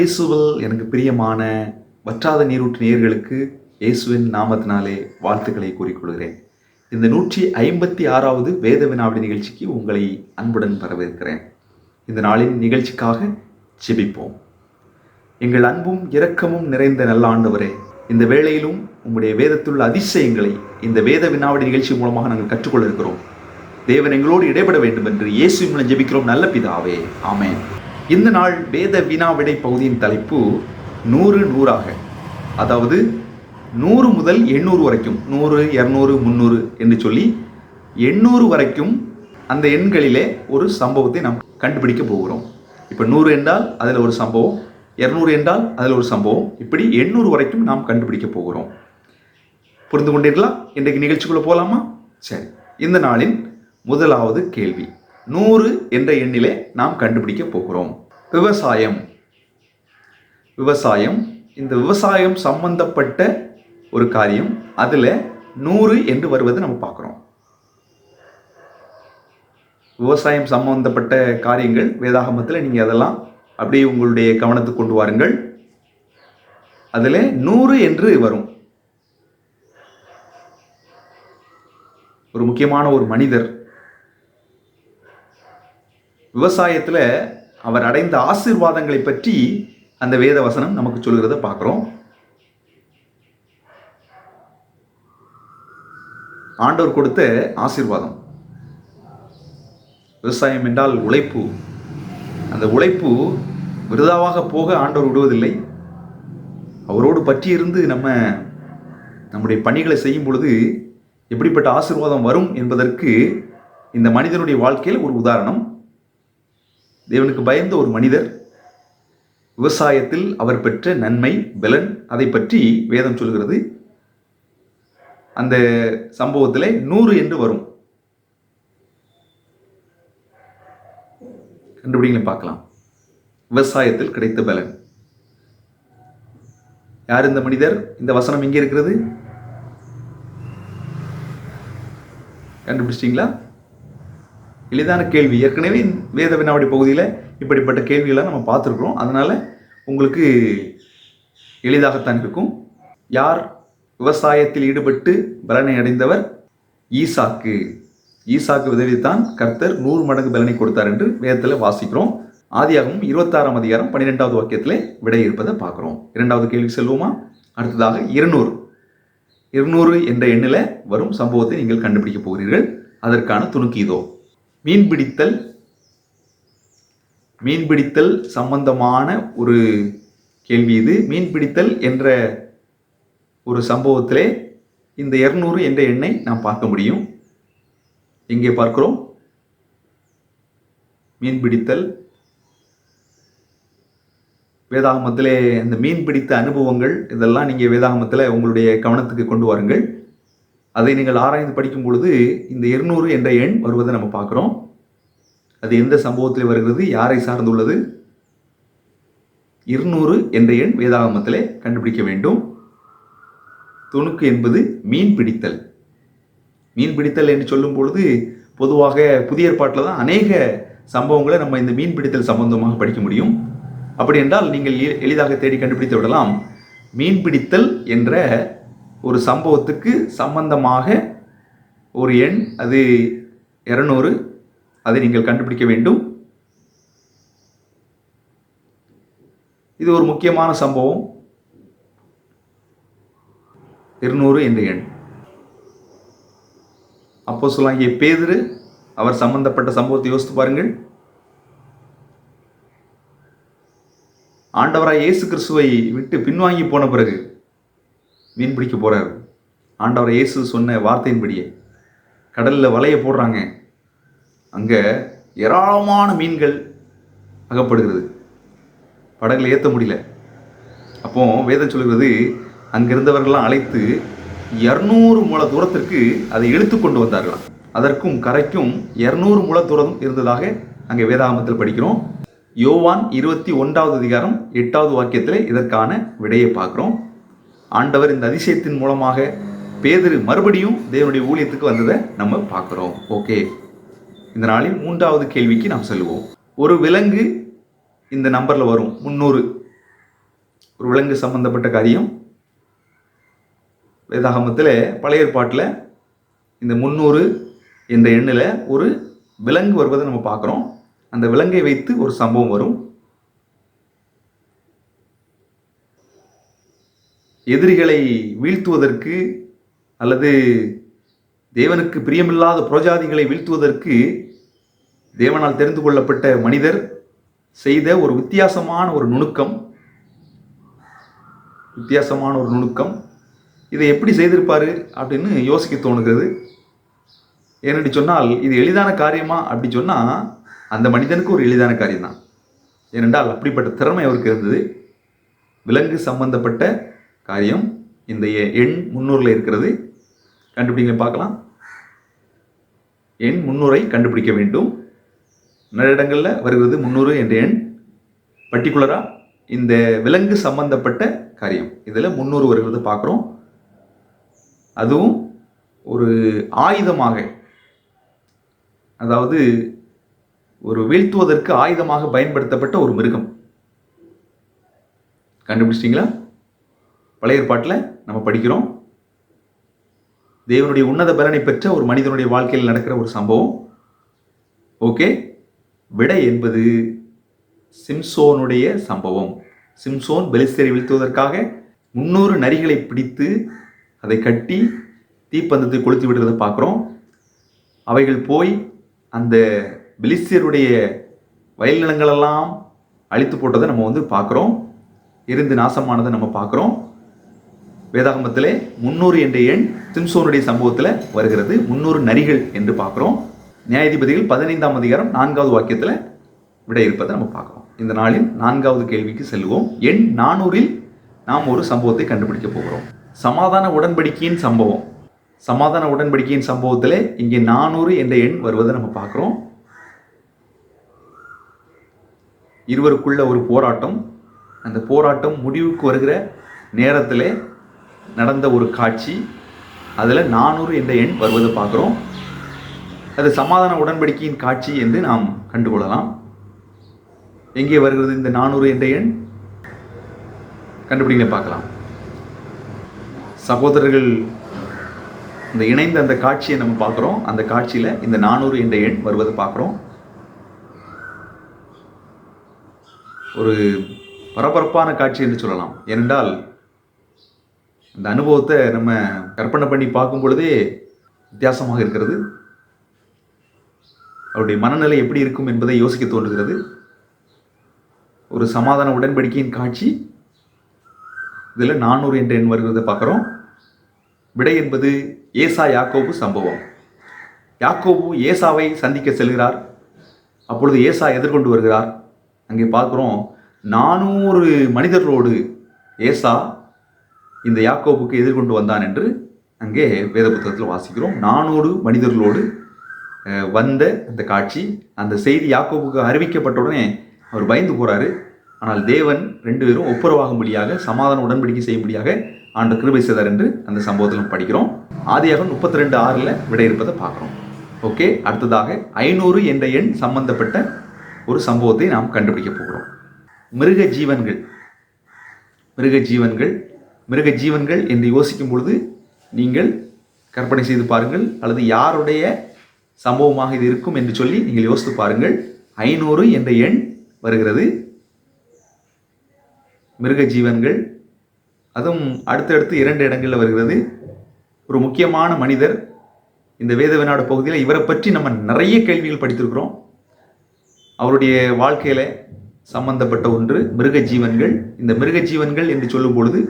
இயேசுவல் எனக்கு பிரியமான வற்றாத நீரூற்று நேர்களுக்கு இயேசுவின் நாமத்தினாலே வாழ்த்துக்களை கூறிக்கொள்கிறேன். இந்த நூற்றி ஐம்பத்தி ஆறாவது வேத வினாவிடி நிகழ்ச்சிக்கு உங்களை அன்புடன் வரவேற்கிறேன். இந்த நாளின் நிகழ்ச்சிக்காக ஜெபிப்போம். எங்கள் அன்பும் இரக்கமும் நிறைந்த நல்ல ஆண்டவரே இந்த வேளையிலும் உங்களுடைய வேதத்துள்ள அதிசயங்களை இந்த வேத வினாவடி நிகழ்ச்சி மூலமாக நாங்கள் கற்றுக்கொள்ள இருக்கிறோம். தேவன் எங்களோடு இடைபட வேண்டும் என்று இயேசு மூலம் ஜெபிக்கிறோம். நல்ல பிதாவே ஆமேன். இந்த நாள் வேத வினாவிடை பகுதியின் தலைப்பு நூறு நூறாக. அதாவது நூறு முதல் எண்ணூறு வரைக்கும் நூறு இரநூறு முந்நூறு என்று சொல்லி எண்ணூறு வரைக்கும் அந்த எண்களிலே ஒரு சம்பவத்தை நாம் கண்டுபிடிக்க போகிறோம். இப்போ நூறு என்றால் அதில் ஒரு சம்பவம் இரநூறு என்றால் அதில் ஒரு சம்பவம். இப்படி எண்ணூறு வரைக்கும் நாம் கண்டுபிடிக்க போகிறோம். புரிந்து கொண்டீர்களா? இன்றைக்கு நிகழ்ச்சிக்குள்ளே போகலாமா சரி இந்த நாளின் முதலாவது கேள்வி. நூறு என்ற எண்ணிலே நாம் கண்டுபிடிக்க போகிறோம். விவசாயம். விவசாயம் இந்த விவசாயம் சம்பந்தப்பட்ட ஒரு காரியம். அதில் நூறு என்று வருவதை நம்ம பார்க்குறோம். விவசாயம் சம்பந்தப்பட்ட காரியங்கள் வேதாகமத்தில் நீங்கள் அதெல்லாம் அப்படியே உங்களுடைய கவனத்துக்கு கொண்டு வாருங்கள். அதில் நூறு என்று வரும். ஒரு முக்கியமான ஒரு மனிதர். விவசாயத்தில் அவர் அடைந்த ஆசீர்வாதங்களை பற்றி அந்த வேத வசனம் நமக்கு சொல்கிறத பார்க்குறோம். ஆண்டவர் கொடுத்த ஆசீர்வாதம். விவசாயம் என்றால் உழைப்பு. அந்த உழைப்பு விருதாவாக போக ஆண்டவர் விடுவதில்லை. அவரோடு பற்றியிருந்து நம்ம நம்முடைய பணிகளை செய்யும் பொழுது எப்படிப்பட்ட ஆசீர்வாதம் வரும் என்பதற்கு இந்த மனிதனுடைய வாழ்க்கையில் ஒரு உதாரணம். தேவனுக்கு பயந்த ஒரு மனிதர் விவசாயத்தில் அவர் பெற்ற நன்மை பலன் அதை பற்றி வேதம் சொல்கிறது அந்த சம்பவத்தில் நூறு என்று வரும். கண்டுபிடிங்களே பார்க்கலாம். விவசாயத்தில் கிடைத்த பலன். யார் இந்த மனிதர்? இந்த வசனம் எங்கே இருக்கிறது? கண்டுபிடிச்சிட்டிங்களா? எளிதான கேள்வி. ஏற்கனவே வேத வினாவடி பகுதியில் இப்படிப்பட்ட கேள்விகளை நம்ம பார்த்துருக்குறோம். அதனால் உங்களுக்கு எளிதாகத்தான் இருக்கும். யார் விவசாயத்தில் ஈடுபட்டு பலனை அடைந்தவர்? ஈசாக்கு. ஈசாக்கு உதவித்தான் கர்த்தர் நூறு மடங்கு பலனை கொடுத்தார் என்று வேதத்தில் வாசிக்கிறோம். ஆதியாகவும் இருபத்தாறாம் அதிகாரம் பன்னிரெண்டாவது வாக்கியத்தில் விடை இருப்பதை பார்க்குறோம். இரண்டாவது கேள்வி செல்வோமா? அடுத்ததாக இருநூறு. இருநூறு என்ற எண்ணில் வரும் சம்பவத்தை நீங்கள் கண்டுபிடிக்க போகிறீர்கள். அதற்கான துணுக்கு இதோ. மீன்பிடித்தல் மீன்பிடித்தல் சம்பந்தமான ஒரு கேள்வி இது. மீன்பிடித்தல் என்ற ஒரு சம்பவத்திலே இந்த இருநூறு என்ற எண்ணை நாம் பார்க்க முடியும். எங்கே பார்க்கிறோம். மீன்பிடித்தல் வேதாகமத்திலே இந்த மீன் பிடித்த அனுபவங்கள் இதெல்லாம் நீங்கள் வேதாகமத்தில் உங்களுடைய கவனத்துக்கு கொண்டு வாருங்கள். அதை நீங்கள் ஆராய்ந்து படிக்கும் பொழுது இந்த இருநூறு என்ற எண் வருவதை நம்ம பார்க்குறோம். அது எந்த சம்பவத்தில் வருகிறது? யாரை சார்ந்துள்ளது? இருநூறு என்ற எண் வேதாகமத்திலே கண்டுபிடிக்க வேண்டும். துணுக்கு என்பது மீன் பிடித்தல். மீன் பிடித்தல் என்று சொல்லும் பொழுது பொதுவாக புதிய ஏற்பாட்டில் தான் அநேக சம்பவங்களை நம்ம இந்த மீன் பிடித்தல் சம்பந்தமாக படிக்க முடியும். அப்படி என்றால் நீங்கள் எளிதாக தேடி கண்டுபிடித்து விடலாம். மீன் பிடித்தல் என்ற ஒரு சம்பவத்துக்கு சம்பந்தமாக ஒரு எண் அது இரநூறு. அதை நீங்கள் கண்டுபிடிக்க வேண்டும். இது ஒரு முக்கியமான சம்பவம். இருநூறு என்ற எண். அப்போ சொல்லாங்கிய பேதிரு அவர் சம்பந்தப்பட்ட சம்பவத்தை யோசித்து பாருங்கள். ஆண்டவராய் இயேசு கிறிஸ்துவை விட்டு பின்வாங்கி போன பிறகு மீன் பிடிக்க போகிறார் ஆண்டவர் இயேசு சொன்ன வார்த்தையின்படியே. கடலில் வலையை போடுறாங்க. அங்கே ஏராளமான மீன்கள் அகப்படுகிறது. படகுல ஏற்ற முடியல. அப்போ வேதம் சொல்கிறது அங்கிருந்தவர்கள்லாம் அழைத்து இரநூறு முழ தூரத்திற்கு அதை இழுத்து கொண்டு வந்தார்களாம். அதற்கும் கரைக்கும் இரநூறு முழ தூரம் இருந்ததாக அங்கே வேதாகமத்தில் படிக்கிறோம். யோவான் இருபத்தி ஒன்றாவது அதிகாரம் எட்டாவது வாக்கியத்தில் இதற்கான விடையை பார்க்குறோம். ஆண்டவர் இந்த அதிசயத்தின் மூலமாக பேதரு மறுபடியும் தேவனுடைய ஊழியத்துக்கு வந்ததை நம்ம பார்க்குறோம். ஓகே இந்த நாளில் மூன்றாவது கேள்விக்கு நாம் செல்வோம். ஒரு விலங்கு இந்த நம்பரில் வரும். முந்நூறு. ஒரு விலங்கு சம்பந்தப்பட்ட காரியம். வேதாகமத்தில் பழைய ஏற்பாட்டில் இந்த முந்நூறு என்ற எண்ணில் ஒரு விலங்கு வருவதை நம்ம பார்க்குறோம். அந்த விலங்கை வைத்து ஒரு சம்பவம் வரும். எதிரிகளை வீழ்த்துவதற்கு அல்லது தேவனுக்கு பிரியமில்லாத புரோஜாதிகளை வீழ்த்துவதற்கு தேவனால் தெரிந்து கொள்ளப்பட்ட மனிதர் செய்த ஒரு வித்தியாசமான ஒரு நுணுக்கம். வித்தியாசமான ஒரு நுணுக்கம். இதை எப்படி செய்திருப்பார் அப்படின்னு யோசிக்க தோணுகிறது. ஏனென்று சொன்னால் இது எளிதான காரியமா? அப்படி சொன்னால் அந்த மனிதனுக்கு ஒரு எளிதான காரியம்தான். ஏனென்றால் அப்படிப்பட்ட திறமை அவருக்கு இருந்தது. விலங்கு சம்பந்தப்பட்ட காரியம் இந்த எ- எண் முன்னூறில் இருக்கிறது. கண்டுபிடிங்க பார்க்கலாம். எண் முன்னூரை கண்டுபிடிக்க வேண்டும். நிறைய இடங்களில் வருகிறது முந்நூறு என்ற எண். பர்டிகுலராக இந்த விலங்கு சம்பந்தப்பட்ட காரியம். இதில் முந்நூறு வருகிறது பார்க்குறோம். அதுவும் ஒரு ஆயுதமாக அதாவது ஒரு வீழ்த்துவதற்கு ஆயுதமாக பயன்படுத்தப்பட்ட ஒரு மிருகம். கண்டுபிடிச்சிட்டிங்களா? பழைய ஏற்பாட்டில் நம்ம படிக்கிறோம். தேவனுடைய உன்னத பலனை பெற்ற ஒரு மனிதனுடைய வாழ்க்கையில் நடக்கிற ஒரு சம்பவம். ஓகே? விடை என்பது சிம்சோனுடைய சம்பவம். சிம்சோன் பெலிஸ்தரை வீழ்த்துவதற்காக முன்னூறு நரிகளை பிடித்து அதை கட்டி தீப்பந்தத்தை கொளுத்தி விடுறதை பார்க்குறோம். அவைகள் போய் அந்த பெலிஸ்தியருடைய வயல் நிலங்களெல்லாம் அழித்து போட்டதை நம்ம வந்து பார்க்குறோம். இருந்து நாசமானதை நம்ம பார்க்குறோம். வேதாகமத்திலே முன்னூறு என்ற எண் சிம்சோனுடைய சம்பவத்தில் வருகிறது. முன்னூறு நரிகள் என்று பார்க்குறோம். நியாயாதிபதிகள் பதினைந்தாம் அதிகாரம் நான்காவது வாக்கியத்தில் விடை இருப்பதை நம்ம பார்க்குறோம். இந்த நாளில் நான்காவது கேள்விக்கு செல்வோம். எண் நானூறில் நாம் ஒரு சம்பவத்தை கண்டுபிடிக்க போகிறோம். சமாதான உடன்படிக்கையின் சம்பவம். சமாதான உடன்படிக்கையின் சம்பவத்தில் இங்கே நானூறு என்ற எண் வருவதை நம்ம பார்க்குறோம். இருவருக்குள்ள ஒரு போராட்டம். அந்த போராட்டம் முடிவுக்கு வருகிற நேரத்தில் நடந்த ஒரு காட்சி. அதில் நானூறு என்ற எண் வருவதை பார்க்குறோம். அது சமாதான உடன்படிக்கையின் காட்சி என்று நாம் கண்டுகொள்ளலாம். எங்கே வருகிறது இந்த நானூறு என்ற எண்? கண்டுபிடிங்க பார்க்கலாம். சகோதரர்கள் இந்த இணைந்த அந்த காட்சியை நம்ம பார்க்குறோம். அந்த காட்சியில் இந்த நானூறு என்ற எண் வருவதை பார்க்குறோம். ஒரு பரபரப்பான காட்சி என்று சொல்லலாம். ஏனென்றால் இந்த அனுபவத்தை நம்ம கற்பனை பண்ணி பார்க்கும் பொழுதே வித்தியாசமாக இருக்கிறது. அவருடைய மனநிலை எப்படி இருக்கும் என்பதை யோசிக்க தோன்றுகிறது. ஒரு சமாதான உடன்படிக்கையின் காட்சி. இதில் நானூறு என்ற எண் வருகிறதை பார்க்குறோம். விடை என்பது ஏசா யாக்கோபு சம்பவம். யாக்கோபு ஏசாவை சந்திக்க செல்கிறார். அப்பொழுது ஏசா எதிர்கொண்டு வருகிறார். அங்கே பார்க்குறோம் நானூறு மனிதர்களோடு ஏசா இந்த யாக்கோபுக்கு எதிர்கொண்டு வந்தான் என்று அங்கே வேத புத்தகத்தில் வாசிக்கிறோம். நானூறு மனிதர்களோடு வந்த அந்த காட்சி அந்த செய்தி யாக்கோபுக்கு அறிவிக்கப்பட்ட உடனே அவர் பயந்து போகிறாரு ஆனால் தேவன் ரெண்டு பேரும் ஒப்புரவாகும்படியாக சமாதான உடன்படிக்கை செய்யும்படியாக ஆண்டு கிருபை செய்தார் என்று அந்த சம்பவத்தில் படிக்கிறோம். ஆதியாக முப்பத்தி ரெண்டு ஆறில் விடை இருப்பதை பார்க்குறோம். ஓகே அடுத்ததாக ஐநூறு என்ற எண் சம்பந்தப்பட்ட ஒரு சம்பவத்தை நாம் கண்டுபிடிக்க போகிறோம். மிருக ஜீவன்கள் மிருக ஜீவன்கள் மிருக ஜீவன்கள் என்று யோசிக்கும் பொழுது நீங்கள் கற்பனை செய்து பாருங்கள் அல்லது யாருடைய சம்பவமாக இது இருக்கும் என்று சொல்லி நீங்கள் யோசித்து பாருங்கள். ஐநூறு என்ற எண் வருகிறது. மிருக ஜீவன்கள் அதுவும் அடுத்தடுத்து இரண்டு இடங்களில் வருகிறது. ஒரு முக்கியமான மனிதர் இந்த வேத வினாடு பகுதியில் இவரை பற்றி நம்ம நிறைய கேள்விகள் படித்திருக்கிறோம். அவருடைய வாழ்க்கையில் சம்பந்தப்பட்ட ஒன்று மிருக ஜீவன்கள் இந்த மிருக ஜீவன்கள் என்று சொல்லும் பொழுது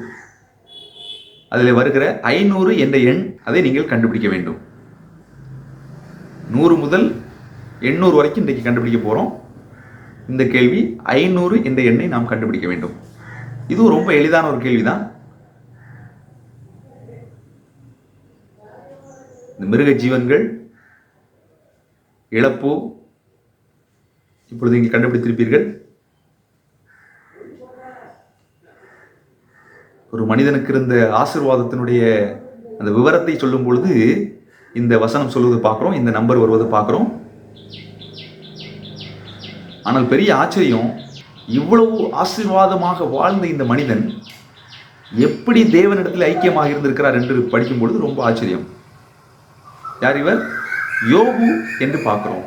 அதில் வருகிற ஐநூறு என்ற எண் அதை நீங்கள் கண்டுபிடிக்க வேண்டும். நூறு முதல் எண்ணூறு வரைக்கும் இன்றைக்கு கண்டுபிடிக்க போகிறோம் இந்த கேள்வி ஐநூறு என்ற எண்ணை நாம் கண்டுபிடிக்க வேண்டும். இதுவும் ரொம்ப எளிதான ஒரு கேள்விதான். இந்த மிருக ஜீவன்கள் இழப்பு இப்பொழுது நீங்கள் கண்டுபிடித்திருப்பீர்கள். ஒரு மனிதனுக்கு இருந்த ஆசிர்வாதத்தினுடைய அந்த விவரத்தை சொல்லும் பொழுது இந்த வசனம் சொல்வது பார்க்குறோம் இந்த நம்பர் வருவது பார்க்குறோம். ஆனால் பெரிய ஆச்சரியம் இவ்வளவு ஆசீர்வாதமாக வாழ்ந்த இந்த மனிதன் எப்படி தேவனிடத்தில் ஐக்கியமாக இருந்திருக்கிறார் என்று படிக்கும் பொழுது ரொம்ப ஆச்சரியம். யார் இவர்? யோபு என்று பார்க்குறோம்.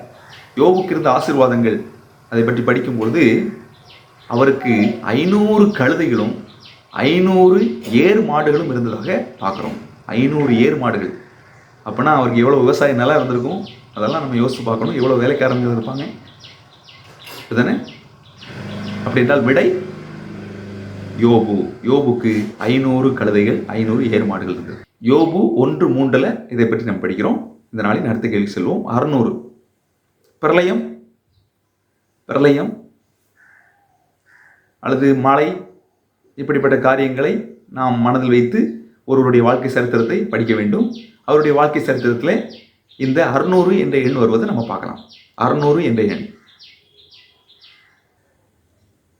யோபுக்கு இருந்த ஆசீர்வாதங்கள் அதை பற்றி படிக்கும் பொழுது அவருக்கு ஐநூறு கழுதைகளும் ஐநூறு ஏர் மாடுகளும் இருந்ததாக பார்க்குறோம். ஐநூறு ஏறு மாடுகள். அப்போனா அவருக்கு எவ்வளோ விவசாய நிலம் இருந்திருக்கும்? அதெல்லாம் நம்ம யோசித்து பார்க்கணும். எவ்வளோ வேலைக்காரங்க இருப்பாங்க இதுதானே? அப்படி என்றால் விடை யோபு. யோபுக்கு ஐநூறு கழுதைகள் ஐநூறு ஏறு மாடுகள் இருந்தது யோபு ஒன்று மூன்றில் இதை பற்றி நம்ம படிக்கிறோம். இந்த நாளின் அடுத்த கேள்வி செல்வோம். அறுநூறு. பிரளயம். பிரளயம். அல்லது மழை இப்படிப்பட்ட காரியங்களை நாம் மனதில் வைத்து ஒருவருடைய வாழ்க்கை சரித்திரத்தை படிக்க வேண்டும். அவருடைய வாழ்க்கை சரித்திரத்தில் இந்த அறுநூறு என்ற எண் வருவதை நம்ம பார்க்கலாம். அறுநூறு என்ற எண்.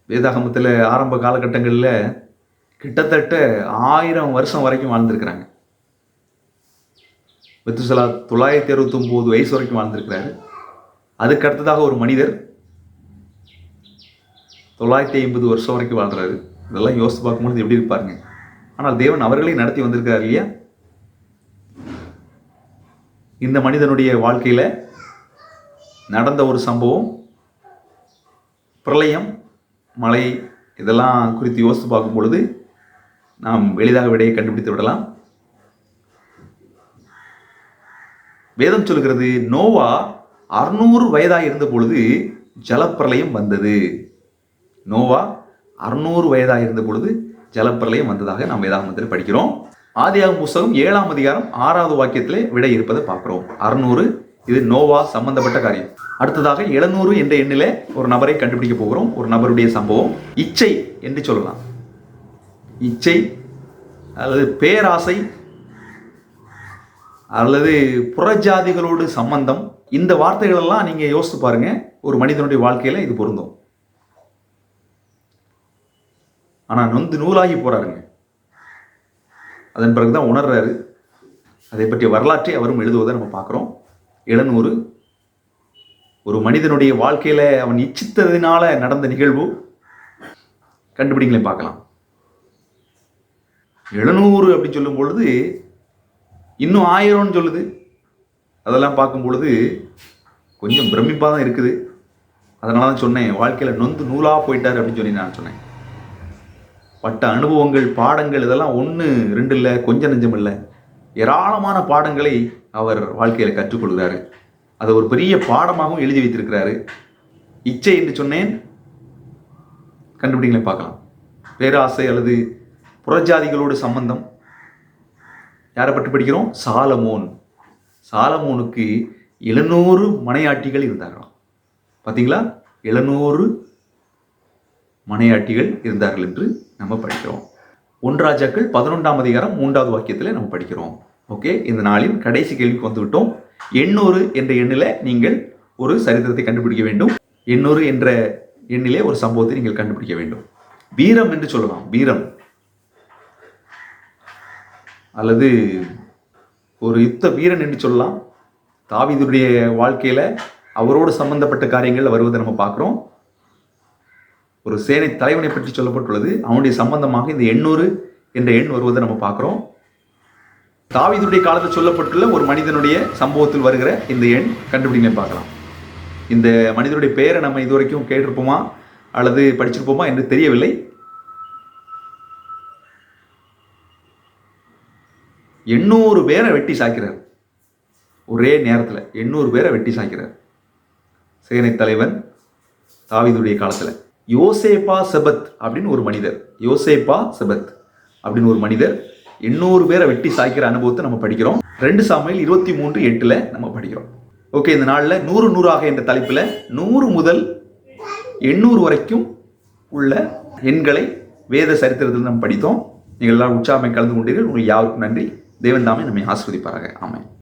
வேதாகமத்தில் ஆரம்ப காலகட்டங்களில் கிட்டத்தட்ட ஆயிரம் வருஷம் வரைக்கும் வாழ்ந்திருக்கிறாங்க. மெத்துசலா தொள்ளாயிரத்தி அறுபத்தொம்போது வயசு வரைக்கும் வாழ்ந்திருக்கிறாரு. அதுக்கு அடுத்ததாக ஒரு மனிதர் தொள்ளாயிரத்தி ஐம்பது வருஷம் வரைக்கும் வாழ்கிறாரு இதெல்லாம் யோசித்து பார்க்கும்போது எப்படி இருப்பாருங்க? ஆனால் தேவன் அவர்களையும் நடத்தி வந்திருக்கிறார் இல்லையா? இந்த மனிதனுடைய வாழ்க்கையில் நடந்த ஒரு சம்பவம் பிரளயம் மழை இதெல்லாம் குறித்து யோசித்து பார்க்கும் பொழுது நாம் எளிதாக விடையை கண்டுபிடித்து விடலாம். வேதம் சொல்கிறது நோவா அறுநூறு வயதாக இருந்த பொழுது ஜலப்பிரளயம் வந்தது. நோவா அறுநூறு வயதாக இருந்த பொழுது ஜலப்பிரளயம் வந்ததாக நாம் வேதாகமத்தில் படிக்கிறோம். ஆதியாகம் புஸ்தகம் ஏழாம் அதிகாரம் ஆறாவது வாக்கியத்திலே விடை இருப்பதை பார்க்கிறோம். அறுநூறு இது நோவா சம்பந்தப்பட்ட காரியம். அடுத்ததாக எழுநூறு என்ற எண்ணிலே ஒரு நபரை கண்டுபிடிக்க போகிறோம். ஒரு நபருடைய சம்பவம். இச்சை என்று சொல்லலாம். இச்சை அல்லது பேராசை அல்லது புறஜாதிகளோடு சம்பந்தம். இந்த வார்த்தைகளெல்லாம் நீங்கள் யோசித்து பாருங்க. ஒரு மனிதனுடைய வாழ்க்கையில் இது பொருந்தும். ஆனால் நொந்து நூலாகி போகிறாருங்க அதன் பிறகு தான் உணர்றாரு. அதை பற்றிய வரலாற்றை அவரும் எழுதுவதை நம்ம பார்க்குறோம். இளநூறு ஒரு மனிதனுடைய வாழ்க்கையில் அவன் இச்சித்ததினால நடந்த நிகழ்வு. கண்டுபிடிங்களையும் பார்க்கலாம். எழுநூறு அப்படின்னு சொல்லும் பொழுது இன்னும் ஆயிரம்னு சொல்லுது. அதெல்லாம் பார்க்கும் பொழுது கொஞ்சம் பிரமிப்பாக தான் இருக்குது. அதனால தான் சொன்னேன் வாழ்க்கையில் நொந்து நூலாக போயிட்டார் அப்படின்னு சொல்லி நான் சொன்னேன். பட்ட அனுபவங்கள் பாடங்கள் இதெல்லாம் ஒன்று ரெண்டு இல்லை கொஞ்சம் நெஞ்சம் இல்லை ஏராளமான பாடங்களை அவர் வாழ்க்கையில் கற்றுக்கொள்கிறாரு அதை ஒரு பெரிய பாடமாகவும் எழுதி வைத்திருக்கிறாரு. இச்சை என்று சொன்னேன். கண்டுபிடிங்களே பார்க்கலாம். பேராசை அல்லது புறஜாதிகளோடு சம்பந்தம். யாரை பற்றி படிக்கிறோம்? சாலமோன். சாலமோனுக்கு எழுநூறு மனையாட்டிகள் இருந்தார்களாம். பார்த்தீங்களா? எழுநூறு மனையாட்டிகள் இருந்தார்கள் என்று நம்ம படிக்கிறோம். ஒன்றாஜாக்கள் பதினொன்றாம் அதிகாரம் மூன்றாவது வாக்கியத்தில் நம்ம படிக்கிறோம். ஓகே இந்த நாளின் கடைசி கேள்விக்கு வந்துவிட்டோம். எண்ணூறு என்ற எண்ணில் நீங்கள் ஒரு சரித்திரத்தை கண்டுபிடிக்க வேண்டும். எண்ணூறு என்ற எண்ணிலே ஒரு சம்பவத்தை நீங்கள் கண்டுபிடிக்க வேண்டும். வீரம் என்று சொல்லலாம். வீரம். அல்லது ஒரு யுத்த வீரன் என்று சொல்லலாம். தாவீதுடைய வாழ்க்கையில அவரோடு சம்பந்தப்பட்ட காரியங்கள் வருவதை நம்ம பார்க்குறோம். ஒரு சேனை தலைவனை பற்றி சொல்லப்பட்டுள்ளது. அவனுடைய சம்பந்தமாக இந்த எண்ணூறு என்ற எண் வருவதை நம்ம பார்க்குறோம். தாவிதுடைய காலத்தில் சொல்லப்பட்டுள்ள ஒரு மனிதனுடைய சம்பவத்தில் வருகிற இந்த எண் கண்டுபிடிங்க பார்க்கலாம். இந்த மனிதனுடைய பெயரை நம்ம இதுவரைக்கும் கேட்டிருப்போமா? அல்லது படிச்சிருப்போமா என்று தெரியவில்லை. எண்ணூறு பேரை வெட்டி சாய்க்கிறார். ஒரே நேரத்தில் எண்ணூறு பேரை வெட்டி சாய்க்கிறார். சேனை தலைவன் தாவிதுடைய காலத்தில். யோசேப்பா செபத் அப்படின்னு ஒரு மனிதர். யோசேப்பா செபத் அப்படின்னு ஒரு மனிதர். எண்ணூறு பேரை வெட்டி சாய்க்கிற அனுபவத்தை நம்ம படிக்கிறோம். ரெண்டு சாமையில் இருபத்தி மூன்று எட்டில் நம்ம படிக்கிறோம். ஓகே இந்த நாளில் நூறு நூறாக என்ற தலைப்பில் நூறு முதல் எண்ணூறு வரைக்கும் உள்ள எண்களை வேத சரித்திரத்தில் நம்ம படித்தோம். நீங்கள் எல்லாரும் உற்சாகமே கலந்து கொண்டீர்கள். உங்களுக்கு யாருக்கும் நன்றி. தேவன் தாமே நம்மை ஆஸ்வதிப்பாராக ஆமாம்